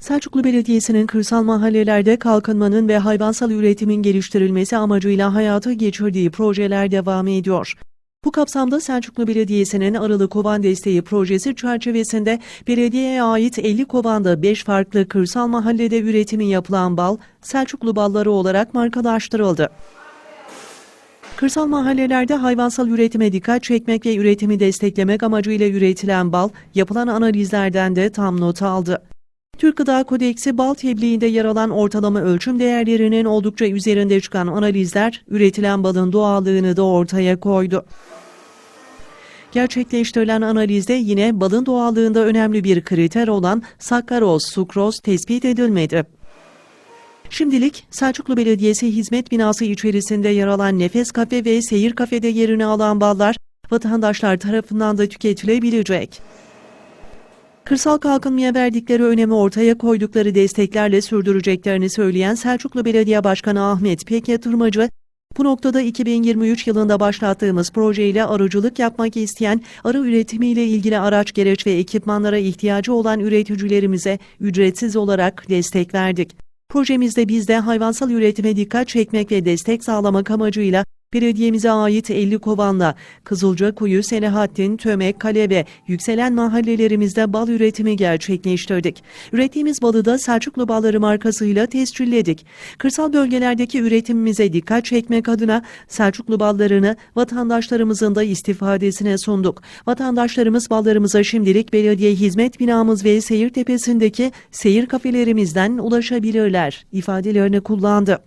Selçuklu Belediyesi'nin kırsal mahallelerde kalkınmanın ve hayvansal üretimin geliştirilmesi amacıyla hayata geçirdiği projeler devam ediyor. Bu kapsamda Selçuklu Belediyesi'nin Arılı Kovan Desteği projesi çerçevesinde belediyeye ait 50 kovanda 5 farklı kırsal mahallede üretimi yapılan bal, Selçuklu balları olarak markalaştırıldı. Kırsal mahallelerde hayvansal üretime dikkat çekmek ve üretimi desteklemek amacıyla üretilen bal, yapılan analizlerden de tam not aldı. Türk Gıda Kodeksi bal tebliğinde yer alan ortalama ölçüm değerlerinin oldukça üzerinde çıkan analizler, üretilen balın doğallığını da ortaya koydu. Gerçekleştirilen analizde yine balın doğallığında önemli bir kriter olan sakkaroz, sukroz tespit edilmedi. Şimdilik Selçuklu Belediyesi hizmet binası içerisinde yer alan Nefes Kafe ve Seyir Kafe'de yerini alan ballar vatandaşlar tarafından da tüketilebilecek. Kırsal kalkınmaya verdikleri önemi ortaya koydukları desteklerle sürdüreceklerini söyleyen Selçuklu Belediye Başkanı Ahmet Pek Yatırmacı, bu noktada 2023 yılında başlattığımız projeyle arıcılık yapmak isteyen arı üretimiyle ilgili araç, gereç ve ekipmanlara ihtiyacı olan üreticilerimize ücretsiz olarak destek verdik. Projemizde biz de hayvansal üretime dikkat çekmek ve destek sağlamak amacıyla belediyemize ait 50 kovanla Kızılcakuyu, Selahattin, Tömek, Kale ve Yükselen mahallelerimizde bal üretimi gerçekleştirdik. Ürettiğimiz balı da Selçuklu Balları markasıyla tescilledik. Kırsal bölgelerdeki üretimimize dikkat çekmek adına Selçuklu ballarını vatandaşlarımızın da istifadesine sunduk. Vatandaşlarımız ballarımıza şimdilik belediye hizmet binamız ve seyir tepesindeki seyir kafelerimizden ulaşabilirler ifadelerini kullandı.